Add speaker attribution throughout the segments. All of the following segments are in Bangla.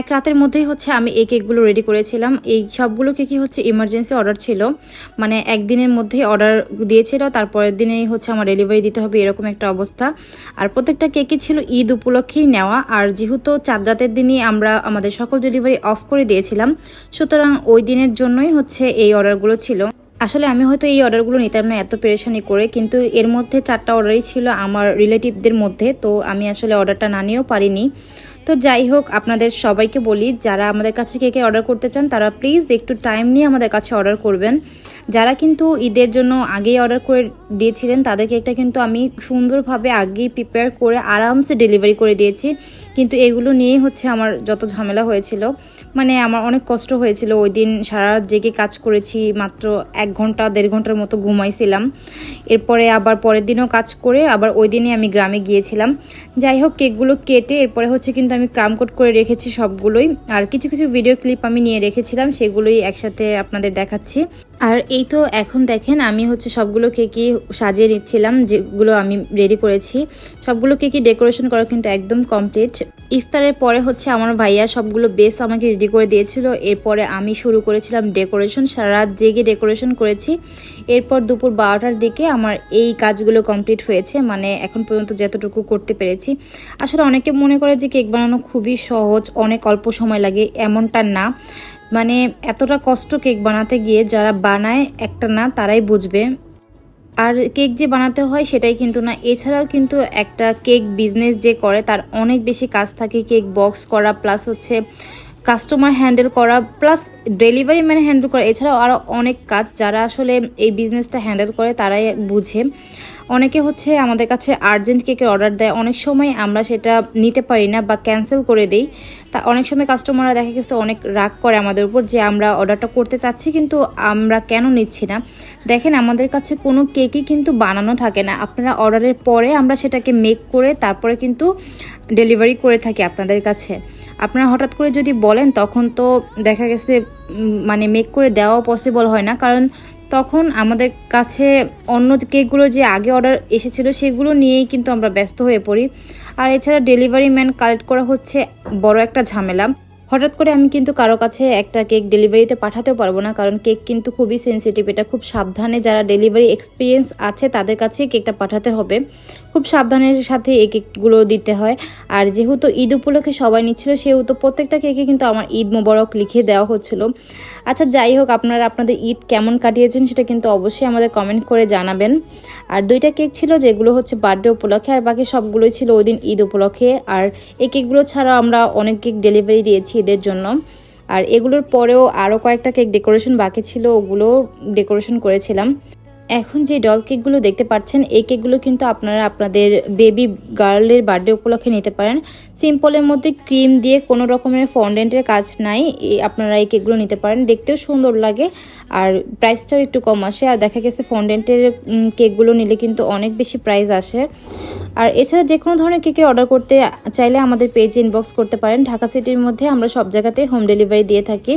Speaker 1: এক রাতের মধ্যেই হচ্ছে আমি এই কেকগুলো রেডি করেছিলাম। এই সবগুলো কেকই হচ্ছে ইমার্জেন্সি অর্ডার ছিল। মানে একদিনের মধ্যেই অর্ডার দিয়েছিল, তারপরের দিনেই হচ্ছে আমার ডেলিভারি দিতে হবে, এরকম একটা অবস্থা। আর প্রত্যেকটা কেকই ছিল ঈদ উপলক্ষেই নেওয়া। আর যেহেতু চাঁদ রাতের দিনই আমরা আমাদের সকল ডেলিভারি অফ করে দিয়েছিলাম, সুতরাং ওই দিনের জন্যই হচ্ছে এই অর্ডারগুলো ছিল। আসলে আমি হয়তো এই অর্ডারগুলো নিতাম না এত পেরেশানি করে, কিন্তু এর মধ্যে চারটা অর্ডারই ছিল আমার রিলেটিভদের মধ্যে, তো আমি আসলে অর্ডারটা না নিয়েও পারিনি। তো যাই হোক, আপনাদের সবাইকে বলি, যারা আমাদের কাছে কেকে অর্ডার করতে চান, তারা প্লিজ একটু টাইম নিয়ে আমাদের কাছে অর্ডার করবেন। যারা কিন্তু ঈদের জন্য আগেই অর্ডার করে দিয়েছিলেন, তাদের কেকটা কিন্তু আমি সুন্দরভাবে আগেই প্রিপেয়ার করে আরামসে ডেলিভারি করে দিয়েছি। কিন্তু এগুলো নিয়েই হচ্ছে আমার যত ঝামেলা হয়েছিল মানে আমার অনেক কষ্ট হয়েছিল। ওই দিন সারা জেগে কাজ করেছি, মাত্র এক ঘণ্টা, দেড় ঘণ্টার মতো ঘুমাইছিলাম। এরপরে আবার পরের দিনও কাজ করে, আবার ওই দিনই আমি গ্রামে গিয়েছিলাম। যাই হোক কেকগুলো কেটে এরপরে হচ্ছে কিন্তু আমি ক্রামকোট করে রেখেছি সবগুলোই। আর কিছু কিছু ভিডিও ক্লিপ আমি নিয়ে রেখেছিলাম, সেগুলোই একসাথে আপনাদের দেখাচ্ছি। আর এই তো এখন দেখেন, আমি হচ্ছে সবগুলো কেকই সাজিয়ে নিচ্ছিলাম, যেগুলো আমি রেডি করেছি। সবগুলো কেকই ডেকোরেশন করা কিন্তু একদম কমপ্লিট ইফতারের পরে হচ্ছে আমার ভাইয়া সবগুলো বেস আমাকে রেডি করে দিয়েছিল। এরপরে আমি শুরু করেছিলাম ডেকোরেশন সারা রাত জেগে ডেকোরেশন করেছি। এরপর দুপুর বারোটার দিকে আমার এই কাজগুলো কমপ্লিট হয়েছে মানে এখন পর্যন্ত যতটুকু করতে পেরেছি। আসলে অনেকে মনে করে যে কেক বানানো খুবই সহজ, অনেক অল্প সময় লাগে, এমনটা না। মানে এতটা কষ্ট কেক বানাতে গিয়ে যারা বানায় একটা না, তারাই বুঝবে। আর কেক যে বানাতে হয় সেটাই কিন্তু না। এছাড়াও কিন্তু একটা কেক বিজনেস যে করে, তার অনেক বেশি কাজ থাকে। কেক বক্স করা প্লাস হচ্ছে কাস্টমার হ্যান্ডেল করা প্লাস ডেলিভারি ম্যান হ্যান্ডেল করা। এছাড়াও আরও অনেক কাজ যারা আসলে এই বিজনেসটা হ্যান্ডেল করে, তারাই বুঝে। অনেকে হচ্ছে আমাদের কাছে আর্জেন্ট কেকের অর্ডার দেয়। অনেক সময় আমরা সেটা নিতে পারি না বা ক্যান্সেল করে দেই। তা অনেক সময় কাস্টমাররা দেখা গেছে অনেক রাগ করে আমাদের উপর যে আমরা অর্ডারটা করতে চাচ্ছি কিন্তু আমরা কেন নিচ্ছি না? দেখেন, আমাদের কাছে কোনো কেকই কিন্তু বানানো থাকে না। আপনারা অর্ডারের পরে আমরা সেটাকে মেক করে তারপরে কিন্তু ডেলিভারি করে থাকি আপনাদের কাছে। আপনারা হঠাৎ করে যদি বলেন, তখন তো দেখা গেছে মানে মেক করে দেওয়াও পসিবল হয় না। কারণ তখন আমাদের কাছে অন্য কেকগুলো যে আগে অর্ডার এসেছিল, সেগুলো নিয়েই কিন্তু আমরা ব্যস্ত হয়ে পড়ি। আর এছাড়া ডেলিভারি ম্যান কালেক্ট করা হচ্ছে বড় একটা ঝামেলা। হঠাৎ করে আমি কিন্তু কারও কাছে একটা কেক ডেলিভারিতে পাঠাতেও পারব না, কারণ কেক কিন্তু খুবই সেনসিটিভ এটা খুব সাবধানে যারা ডেলিভারি এক্সপিরিয়েন্স আছে তাদের কাছে কেকটা পাঠাতে হবে। খুব সাবধানের সাথে এই কেকগুলো দিতে হয়। আর যেহেতু ঈদ উপলক্ষে সবাই নিচ্ছিল, সেহেতু প্রত্যেকটা কেকে কিন্তু আমার ঈদ মোবারক লিখে দেওয়া হচ্ছিল। আচ্ছা যাই হোক, আপনারা আপনাদের ঈদ কেমন কাটিয়েছেন সেটা কিন্তু অবশ্যই আমাদের কমেন্ট করে জানাবেন। আর দুইটা কেক ছিল, যেগুলো হচ্ছে বার্থডে উপলক্ষে, আর বাকি সবগুলোই ছিল ওই দিন ঈদ উপলক্ষে। আর এই কেকগুলো ছাড়াও আমরা অনেক কেক ডেলিভারি দিয়েছি। ঈদের জন্য। আর এগুলোর পরেও আরও কয়েকটা কেক ডেকোরেশন বাকি ছিল ওগুলো ডেকোরেশন করেছিলাম। এখন যে ডল কেকগুলো দেখতে পাচ্ছেন, এই কেকগুলো কিন্তু আপনারা আপনাদের বেবি গার্লের বার্থডে উপলক্ষে নিতে পারেন। সিম্পলের মধ্যে ক্রিম দিয়ে কোনো রকমের ফন্ডেন্টের কাজ নাই আপনারা এই কেকগুলো নিতে পারেন। দেখতেও সুন্দর লাগে আর প্রাইসটাও একটু কম আসে। আর দেখা গেছে ফন্ডেন্টের কেকগুলো নিলে কিন্তু অনেক বেশি প্রাইস আসে। আর এছাড়া যে কোনো ধরনের কেকের অর্ডার করতে চাইলে আমাদের পেজে ইনবক্স করতে পারেন। ঢাকা সিটির মধ্যে আমরা সব জায়গাতে হোম ডেলিভারি দিয়ে থাকি।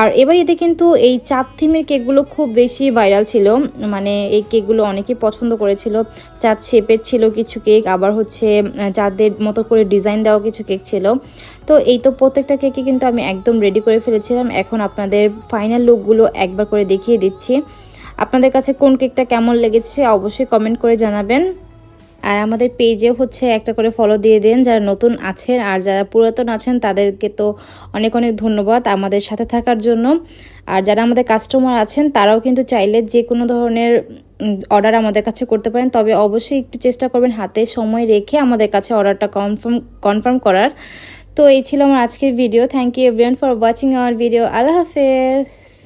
Speaker 1: আর এবার এতে কিন্তু এই চাঁদ থিমের কেকগুলো খুব বেশি ভাইরাল ছিল। মানে এই কেকগুলো অনেকেই পছন্দ করেছিল। চাঁদ শেপের ছিল কিছু কেক, আবার হচ্ছে চাঁদের মতো করে ডিজাইন দেওয়া কিছু কেক ছিল। তো এই তো প্রত্যেকটা কেকে কিন্তু আমি একদম রেডি করে ফেলেছিলাম। এখন আপনাদের ফাইনাল লুকগুলো একবার করে দেখিয়ে দিচ্ছি। আপনাদের কাছে কোন কেকটা কেমন লেগেছে অবশ্যই কমেন্ট করে জানাবেন। আর আমাদের পেজেও হচ্ছে একটা করে ফলো দিয়ে দেন যারা নতুন আছেন আর যারা পুরাতন আছেন, তাদেরকে তো অনেক অনেক ধন্যবাদ আমাদের সাথে থাকার জন্য। আর যারা আমাদের কাস্টমার আছেন, তারাও কিন্তু চাইলে যে কোনো ধরনের অর্ডার আমাদের কাছে করতে পারেন। তবে অবশ্যই একটু চেষ্টা করবেন হাতে সময় রেখে আমাদের কাছে অর্ডারটা কনফার্ম কনফার্ম করার। তো এই ছিল আমার আজকের video thank you everyone for watching our video আল্লাহ হাফেজ।